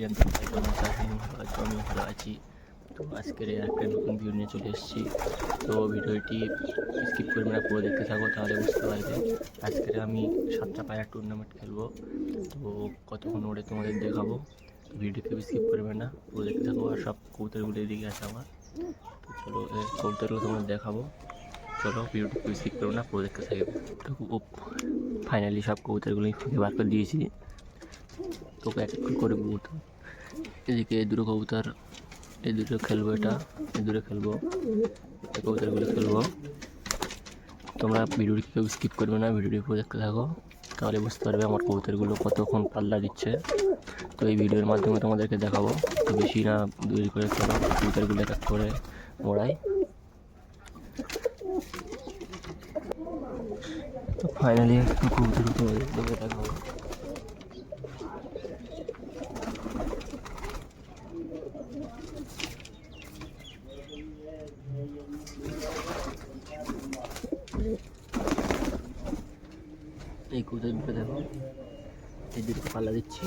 ভাই কেমন আছো আমি ভালো আছো আমি ভালো আছি। তো আজকের একটা নতুন ভিডিও নিয়ে চলে এসেছি। তো ভিডিওটি স্কিপ করবে না পুরো দেখতে থাকো, তাহলে বুঝতে পারবে। আজকের আমি সাতটা পায়ের টুর্নামেন্ট খেলব। তো কতক্ষণ ওড়ে তোমাদের দেখাবো? ভিডিওকে স্কিপ করবে না, পুরো দেখতে থাকো। আর সব কবুতরগুলো এদিকে আছে আমার। তো চলো এই কবুতরগুলো তোমাদের দেখাবো। চলো ভিডিওটি স্কিপ করব না, পুরো দেখতে থাকবে তো ফাইনালি সব কবুতরগুলোই ফাঁকে বার করে দিয়েছি। তোকে এক করে কবুতর এদিকে এই দুটো কবুতর, এই দুটো খেলব এটা, এই দুটো খেলব, এই কবুতরগুলো খেলব। তোমরা ভিডিওটি কেউ স্কিপ করবে না, ভিডিওটি পুরো দেখতে থাকো। তাহলে বুঝতে পারবে আমার কবুতরগুলো কতক্ষণ পাল্লা দিচ্ছে। তো এই ভিডিওর মাধ্যমে তোমাদেরকে দেখাবো তো বেশি না দেরি করে চলো, কবুতরগুলো এক করে মোড়াই। তো ফাইনালি কবুতর দেখাবো কবুতর দুটো দেখো? এই দুটো পাল্লা দিচ্ছি।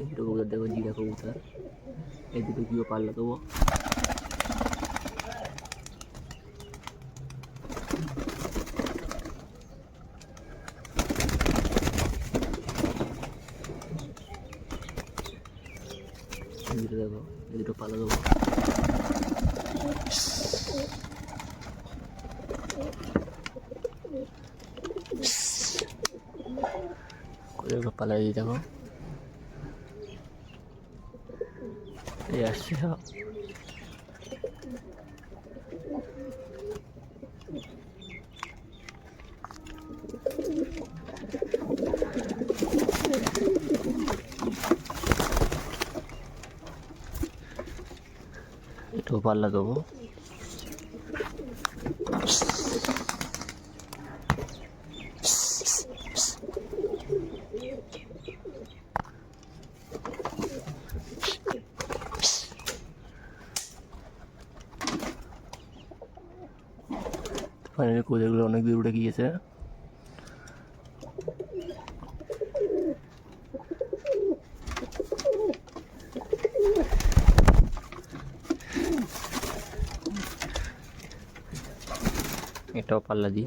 এই দুটো দেখো, জিরা কবুতর। এই দুটো কিও পাল্লা দেবো। এই দুটো দেখো এই দুটো পাল্লা দেবো করে পাল্লা দিয়ে দেখো এই আসছে সব এটাও পাল্লা দেবো ফাইনালি কোদেরগুলো অনেক দূর উঠে গিয়েছে এটাও পাল্লা দিই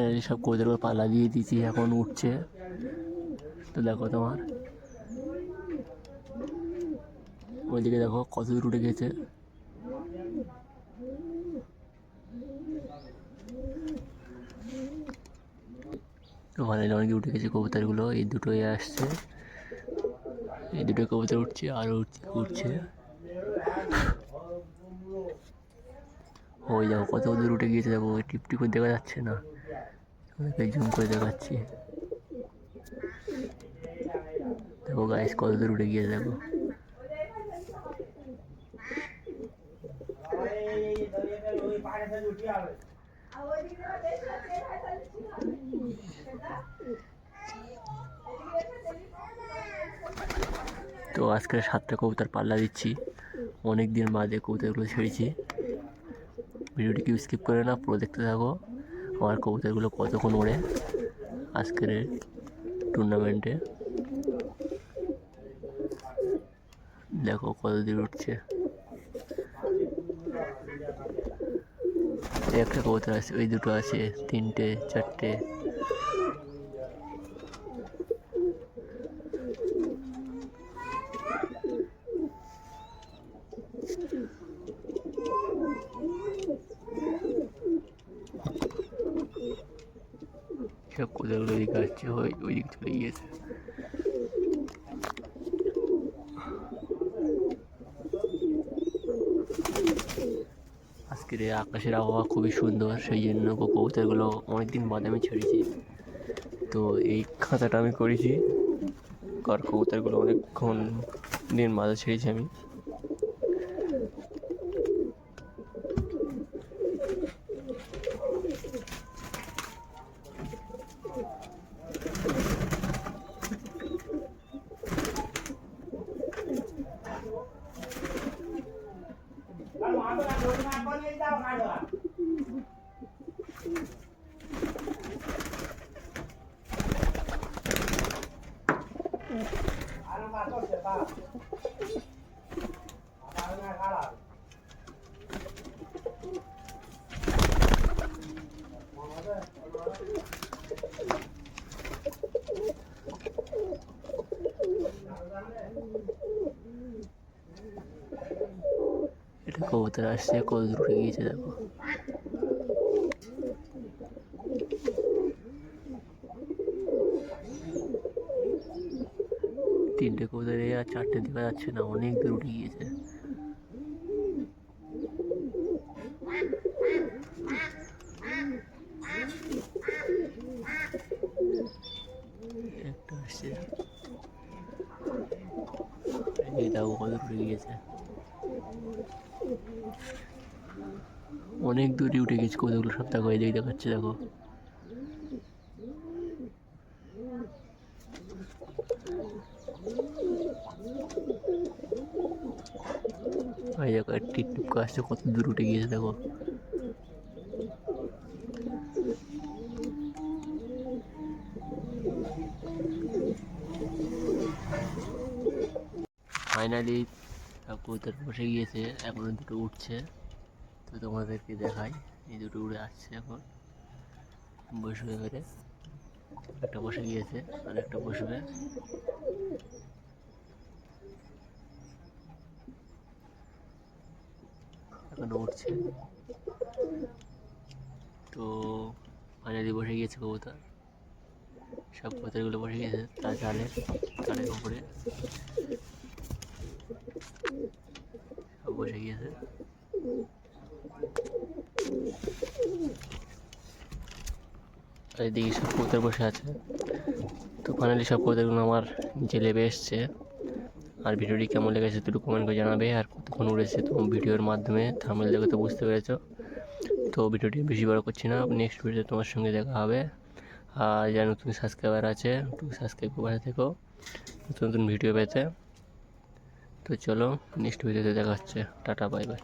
ফাইনালি সব কোদেরগুলো পাল্লা দিয়ে দিয়েছি, এখন উঠছে। তো দেখো তোমার। ওইদিকে দেখো কত দূর উঠে গেছে। ফাইনালি অনেক উঠে গেছে কবুতরগুলো, এই দুটোই আসছে। এই দুটো কবুতর উঠছে আরও উঠছে উঠছে। ওই দেখো কত দূর উঠে গিয়েছে, দেখো ওই টিপ টিপ করে দেখা যাচ্ছে না। আপনাদেরকে জুম করে দেখাচ্ছি। দেখো গাইস কত দূর উঠে গিয়ে দেখো। তো আজকে সাতটা কবুতর পাল্লা দিচ্ছি। অনেক দিন বাদে কবুতরগুলো ছেড়েছি। ভিডিওটি কেউ স্কিপ করে না, পুরো দেখতে থাকো। আমার কবুতরগুলো কতক্ষণ ওড়ে আজকের টুর্নামেন্টে দেখো কত দূর উঠছে। একটা কবুতর আছে, ওই দুটো আছে, তিনটে, চারটে। সব কোথাগুলো ওইদিকে আসছে ওই চলে গিয়েছে। আজকের আকাশের আবহাওয়া খুবই সুন্দর, সেই জন্য কবুতরগুলো অনেকদিন বাদে আমি ছেড়েছি। তো এই খাঁচাটা আমি করেছি। কার কবুতরগুলো অনেকক্ষণ দিন বাদে ছেড়েছি আমি। এটা কবুতর আসছে কত দূর উঠে গিয়েছে দেখো। তিনটে এই আর চারটে দেখা যাচ্ছে না, অনেক দূর উঠে গিয়েছে। একটা দেখো উঠে গিয়েছে। অনেক দূরে উঠে গেছে কতগুলো সব দেখো, এই দেখাচ্ছে, দেখো। কত দূর উঠে গিয়েছে, দেখো। ফাইনালি কবুতর বসে গিয়েছে, এখন দুটো উঠছে। তো তোমাদেরকে দেখাই, এই দুটো উড়ে আসছে এখন। বসবে এবারে। একটা বসে গিয়েছে, আর একটা বসবে। এখনও উঠছে। তো ফাইনালি বসে গিয়েছে কবুতর। সব কবুতরগুলো বসে গিয়েছে, তার জালে তারের উপরে। সব বসে গিয়েছে। এদিকে সব কবুতর বসে আছে। তো ফাইনালি সব কবুতরগুলো আমার লেবে এসছে। আর ভিডিওটি কেমন লেগেছে দুটো কমেন্ট করে জানাবে। আর কতক্ষণ উড়েছে তো ভিডিওর মাধ্যমে থামেল দেখে তো বুঝতে পেরেছ। তো ভিডিওটি বেশি বড় করছি না নেক্সট ভিডিওতে তোমার সঙ্গে দেখা হবে। আর যারা নতুন সাবস্ক্রাইবার আছে, একটু সাবস্ক্রাইব করে থেকো, নতুন নতুন ভিডিও পেতে। তো চলো নেক্সট ভিডিওতে দেখা হচ্ছে। Tata bye bye